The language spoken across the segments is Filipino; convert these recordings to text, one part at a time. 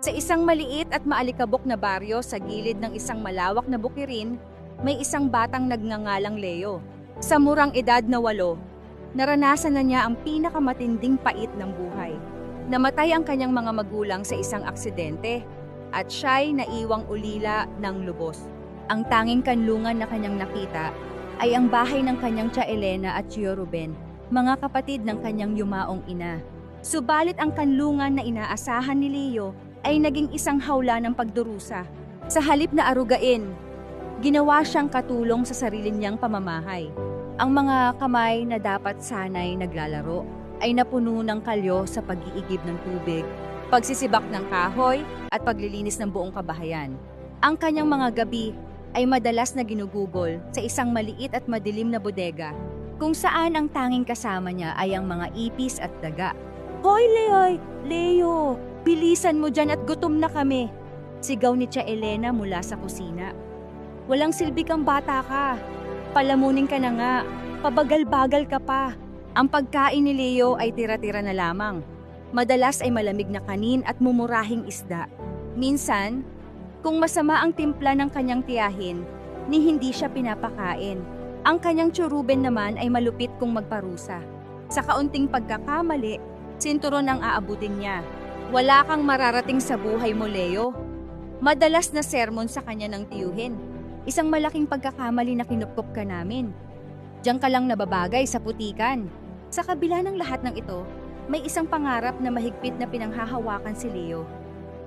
Sa isang maliit at maalikabok na baryo sa gilid ng isang malawak na bukirin, may isang batang nagngangalang Leo. Sa murang edad na walo, naranasan na niya ang pinakamatinding pait ng buhay. Namatay ang kanyang mga magulang sa isang aksidente at siya'y naiwang ulila ng lubos. Ang tanging kanlungan na kanyang nakita ay ang bahay ng kanyang tia Elena at Tio Ruben, mga kapatid ng kanyang yumaong ina. Subalit ang kanlungan na inaasahan ni Leo ay naging isang hawla ng pagdurusa. Sa halip na arugain, ginawa siyang katulong sa sarili niyang pamamahay. Ang mga kamay na dapat sanay naglalaro ay napuno ng kalyo sa pag-iigib ng tubig, pagsisibak ng kahoy at paglilinis ng buong kabahayan. Ang kanyang mga gabi ay madalas na ginugugol sa isang maliit at madilim na bodega kung saan ang tanging kasama niya ay ang mga ipis at daga. Hoy, Leoy! Leo! Bilisan mo dyan at gutom na kami! Sigaw ni Tia Elena mula sa kusina. Walang silbi kang bata ka. Palamunin ka na nga. Pabagal-bagal ka pa. Ang pagkain ni Leo ay tira-tira na lamang. Madalas ay malamig na kanin at mumurahing isda. Minsan, kung masama ang timpla ng kanyang tiyahin, ni hindi siya pinapakain. Ang kanyang tsuruben naman ay malupit kung magparusa. Sa kaunting pagkakamali, sinturon ang aabutin niya. Wala kang mararating sa buhay mo, Leo. Madalas na sermon sa kanya ng tiyuhin. Isang malaking pagkakamali na kinupkop ka namin. Diyan ka lang nababagay sa putikan. Sa kabila ng lahat ng ito, may isang pangarap na mahigpit na pinanghahawakan si Leo.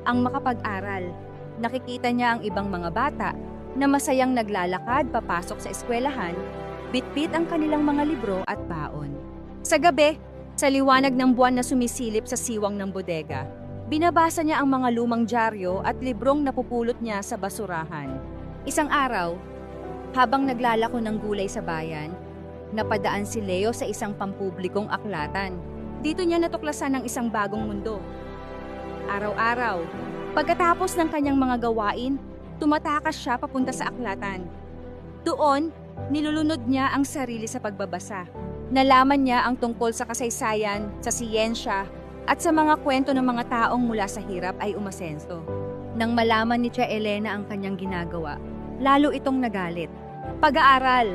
Ang makapag-aral. Nakikita niya ang ibang mga bata na masayang naglalakad papasok sa eskwelahan, bitbit ang kanilang mga libro at baon. Sa gabi, sa liwanag ng buwan na sumisilip sa siwang ng bodega, binabasa niya ang mga lumang dyaryo at librong napupulot niya sa basurahan. Isang araw, habang naglalako ng gulay sa bayan, napadaan si Leo sa isang pampublikong aklatan. Dito niya natuklasan ang isang bagong mundo. Araw-araw, pagkatapos ng kanyang mga gawain, tumatakas siya papunta sa aklatan. Doon, nilulunod niya ang sarili sa pagbabasa. Nalaman niya ang tungkol sa kasaysayan, sa siyensya, at sa mga kwento ng mga taong mula sa hirap ay umasenso. Nang malaman ni Tia Elena ang kanyang ginagawa, lalo itong nagalit. Pag-aaral.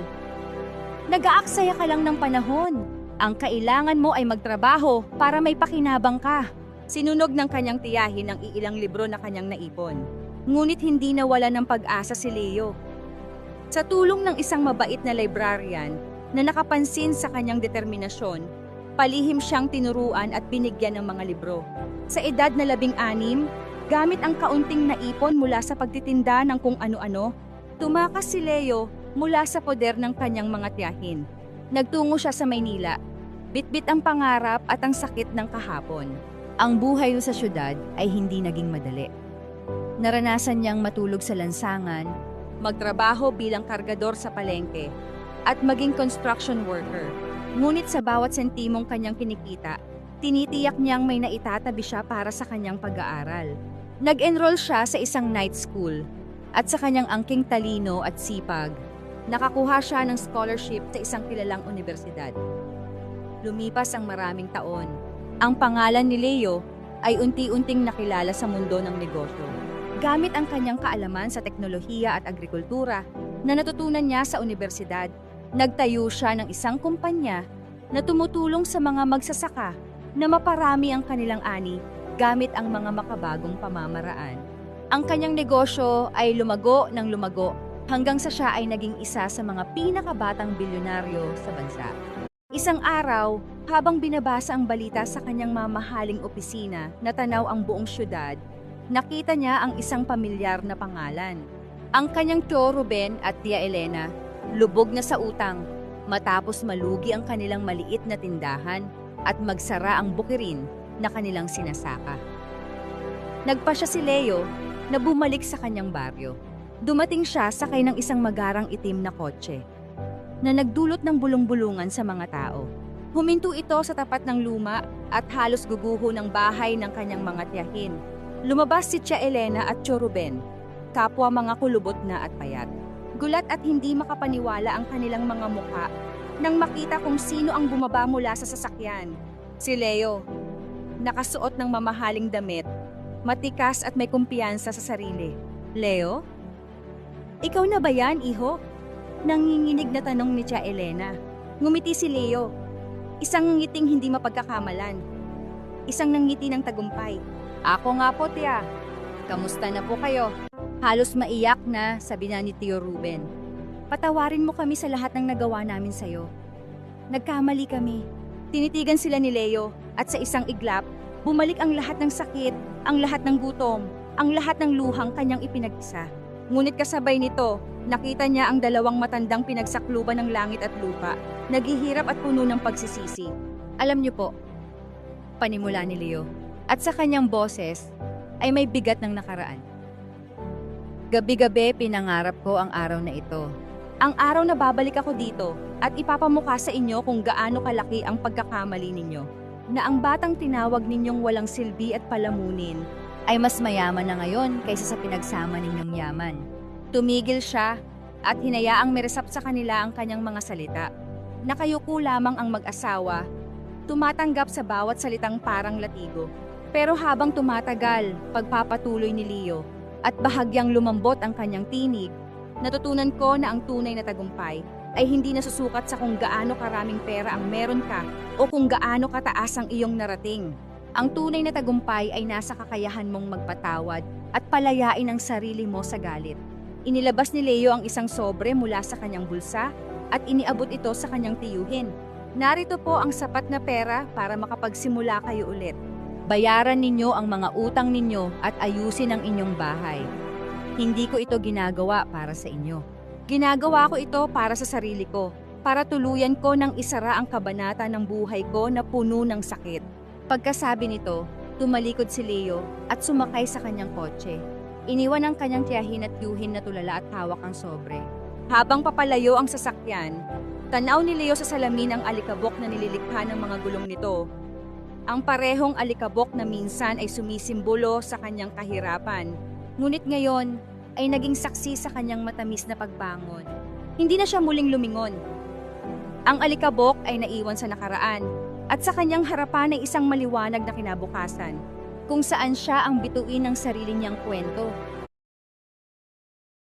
Nag-aaksaya ka lang ng panahon. Ang kailangan mo ay magtrabaho para may pakinabang ka. Sinunog ng kanyang tiyahin ang iilang libro na kanyang naipon. Ngunit hindi nawala ng pag-asa si Leo. Sa tulong ng isang mabait na librarian na nakapansin sa kanyang determinasyon, palihim siyang tinuruan at binigyan ng mga libro. Sa edad na labing anim, gamit ang kaunting naipon mula sa pagtitinda ng kung ano-ano, tumakas si Leo mula sa poder ng kanyang mga tiyahin. Nagtungo siya sa Maynila. Bitbit ang pangarap at ang sakit ng kahapon. Ang buhay sa syudad ay hindi naging madali. Naranasan niyang matulog sa lansangan, magtrabaho bilang kargador sa palengke, at maging construction worker. Ngunit sa bawat sentimong kanyang kinikita, tinitiyak niyang may naitatabi siya para sa kanyang pag-aaral. Nag-enroll siya sa isang night school at sa kanyang angking talino at sipag, nakakuha siya ng scholarship sa isang kilalang universidad. Lumipas ang maraming taon. Ang pangalan ni Leo ay unti-unting nakilala sa mundo ng negosyo. Gamit ang kanyang kaalaman sa teknolohiya at agrikultura na natutunan niya sa universidad, nagtayo siya ng isang kumpanya na tumutulong sa mga magsasaka na maparami ang kanilang ani gamit ang mga makabagong pamamaraan. Ang kanyang negosyo ay lumago ng lumago hanggang sa siya ay naging isa sa mga pinakabatang bilyonaryo sa bansa. Isang araw, habang binabasa ang balita sa kanyang mamahaling opisina na tanaw ang buong syudad, nakita niya ang isang pamilyar na pangalan. Ang kanyang tio Ruben at tia Elena, lubog na sa utang, matapos malugi ang kanilang maliit na tindahan at magsara ang bukirin na kanilang sinasaka. Nagpa siya si Leo na bumalik sa kanyang baryo. Dumating siya sakay ng isang magarang itim na kotse na nagdulot ng bulong-bulungan sa mga tao. Huminto ito sa tapat ng luma at halos guguho ng bahay ng kanyang mga tiyahin. Lumabas si Tia Elena at Tio Ruben, kapwa mga kulubot na at payat. Gulat at hindi makapaniwala ang kanilang mga mukha nang makita kung sino ang bumaba mula sa sasakyan. Si Leo, nakasuot ng mamahaling damit matikas at may kumpiyansa sa sarili. Leo? Ikaw na ba yan, iho? Nanginginig na tanong ni Tia Elena. Ngumiti si Leo. Isang ngiting hindi mapagkakamalan. Isang nangiti ng tagumpay. Ako nga po, Tia. Kamusta na po kayo? Halos maiyak na, sabi na ni Tio Ruben. Patawarin mo kami sa lahat ng nagawa namin sa'yo. Nagkamali kami. Tinitigan sila ni Leo at sa isang iglap, bumalik ang lahat ng sakit, ang lahat ng gutom, ang lahat ng luhang kanyang ipinag-isa. Ngunit kasabay nito, nakita niya ang dalawang matandang pinagsakluban ng langit at lupa, naghihirap at puno ng pagsisisi. Alam niyo po, panimula ni Leo, at sa kanyang boses ay may bigat ng nakaraan. Gabi-gabi pinangarap ko ang araw na ito. Ang araw na babalik ako dito at ipapamukha sa inyo kung gaano kalaki ang pagkakamali ninyo. Na ang batang tinawag ninyong walang silbi at palamunin ay mas mayaman na ngayon kaysa sa pinagsama ninyong yaman. Tumigil siya at hinayaang meresap sa kanila ang kanyang mga salita. Nakayuko lamang ang mag-asawa, tumatanggap sa bawat salitang parang latigo. Pero habang tumatagal, pagpapatuloy ni Leo at bahagyang lumambot ang kanyang tinig, natutunan ko na ang tunay na tagumpay ay hindi nasusukat sa kung gaano karaming pera ang meron ka o kung gaano kataas ang iyong narating. Ang tunay na tagumpay ay nasa kakayahan mong magpatawad at palayain ang sarili mo sa galit. Inilabas ni Leo ang isang sobre mula sa kanyang bulsa at iniabot ito sa kanyang tiyuhin. Narito po ang sapat na pera para makapagsimula kayo ulit. Bayaran ninyo ang mga utang ninyo at ayusin ang inyong bahay. Hindi ko ito ginagawa para sa inyo. Ginagawa ko ito para sa sarili ko, para tuluyan ko ng isara ang kabanata ng buhay ko na puno ng sakit. Pagkasabi nito, tumalikod si Leo at sumakay sa kanyang kotse. Iniwan ang kanyang tiyahin at yuhin na tulala at hawak ang sobre. Habang papalayo ang sasakyan, tanaw ni Leo sa salamin ang alikabok na nililikha ng mga gulong nito. Ang parehong alikabok na minsan ay sumisimbolo sa kanyang kahirapan. Ngunit ngayon ay naging saksi sa kanyang matamis na pagbangon. Hindi na siya muling lumingon. Ang alikabok ay naiwan sa nakaraan at sa kanyang harapan ay isang maliwanag na kinabukasan kung saan siya ang bituin ng sarili niyang kwento